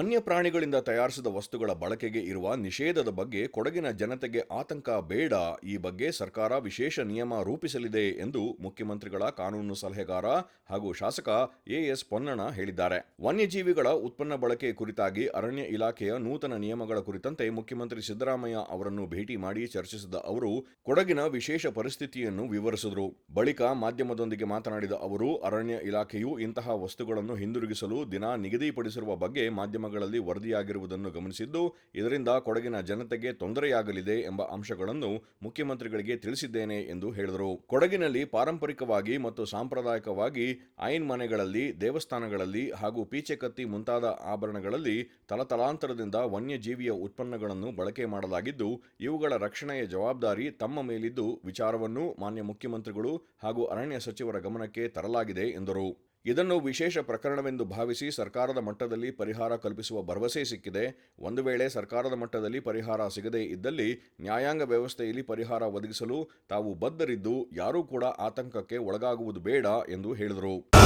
ವನ್ಯಪ್ರಾಣಿಗಳಿಂದ ತಯಾರಿಸಿದ ವಸ್ತುಗಳ ಬಳಕೆಗೆ ಇರುವ ನಿಷೇಧದ ಬಗ್ಗೆ ಕೊಡಗಿನ ಜನತೆಗೆ ಆತಂಕ ಬೇಡ. ಈ ಬಗ್ಗೆ ಸರ್ಕಾರ ವಿಶೇಷ ನಿಯಮ ರೂಪಿಸಲಿದೆ ಎಂದು ಮುಖ್ಯಮಂತ್ರಿಗಳ ಕಾನೂನು ಸಲಹೆಗಾರ ಹಾಗೂ ಶಾಸಕ ಎಎಸ್ ಪೊನ್ನಣ ಹೇಳಿದ್ದಾರೆ. ವನ್ಯಜೀವಿಗಳ ಉತ್ಪನ್ನ ಬಳಕೆ ಕುರಿತಾಗಿ ಅರಣ್ಯ ಇಲಾಖೆಯ ನೂತನ ನಿಯಮಗಳ ಕುರಿತಂತೆ ಮುಖ್ಯಮಂತ್ರಿ ಸಿದ್ದರಾಮಯ್ಯ ಅವರನ್ನು ಭೇಟಿ ಮಾಡಿ ಚರ್ಚಿಸಿದ ಅವರು, ಕೊಡಗಿನ ವಿಶೇಷ ಪರಿಸ್ಥಿತಿಯನ್ನು ವಿವರಿಸಿದರು. ಬಳಿಕ ಮಾಧ್ಯಮದೊಂದಿಗೆ ಮಾತನಾಡಿದ ಅವರು, ಅರಣ್ಯ ಇಲಾಖೆಯು ಇಂತಹ ವಸ್ತುಗಳನ್ನು ಹಿಂದಿರುಗಿಸಲು ದಿನ ನಿಗದಿಪಡಿಸಿರುವ ಬಗ್ಗೆ ಮಾಧ್ಯಮಗಳಲ್ಲಿ ವರದಿಯಾಗಿರುವುದನ್ನು ಗಮನಿಸಿದ್ದು, ಇದರಿಂದ ಕೊಡಗಿನ ಜನತೆಗೆ ತೊಂದರೆಯಾಗಲಿದೆ ಎಂಬ ಅಂಶಗಳನ್ನು ಮುಖ್ಯಮಂತ್ರಿಗಳಿಗೆ ತಿಳಿಸಿದ್ದೇನೆ ಎಂದು ಹೇಳಿದರು. ಕೊಡಗಿನಲ್ಲಿ ಪಾರಂಪರಿಕವಾಗಿ ಮತ್ತು ಸಾಂಪ್ರದಾಯಿಕವಾಗಿ ಐನ್ ಮನೆಗಳಲ್ಲಿ, ದೇವಸ್ಥಾನಗಳಲ್ಲಿ ಹಾಗೂ ಪೀಚೆಕತ್ತಿ ಮುಂತಾದ ಆಭರಣಗಳಲ್ಲಿ ತಲತಲಾಂತರದಿಂದ ವನ್ಯಜೀವಿಯ ಉತ್ಪನ್ನಗಳನ್ನು ಬಳಕೆ ಮಾಡಲಾಗಿದ್ದು, ಇವುಗಳ ರಕ್ಷಣೆಯ ಜವಾಬ್ದಾರಿ ತಮ್ಮ ಮೇಲಿದ್ದು ವಿಚಾರವನ್ನು ಮಾನ್ಯ ಮುಖ್ಯಮಂತ್ರಿಗಳು ಹಾಗೂ ಅರಣ್ಯ ಸಚಿವರ ಗಮನಕ್ಕೆ ತರಲಾಗಿದೆ ಎಂದರು. ಇದನ್ನು ವಿಶೇಷ ಪ್ರಕರಣವೆಂದು ಭಾವಿಸಿ ಸರ್ಕಾರದ ಮಟ್ಟದಲ್ಲಿ ಪರಿಹಾರ ಕಲ್ಪಿಸುವ ಭರವಸೆ ಸಿಕ್ಕಿದೆ. ಒಂದು ವೇಳೆ ಸರ್ಕಾರದ ಮಟ್ಟದಲ್ಲಿ ಪರಿಹಾರ ಸಿಗದೇ ಇದ್ದಲ್ಲಿ ನ್ಯಾಯಾಂಗ ವ್ಯವಸ್ಥೆಯಲ್ಲಿ ಪರಿಹಾರ ಒದಗಿಸಲು ತಾವು ಬದ್ಧರಿದ್ದು, ಯಾರೂ ಕೂಡ ಆತಂಕಕ್ಕೆ ಒಳಗಾಗುವುದು ಬೇಡ ಎಂದು ಹೇಳಿದರು.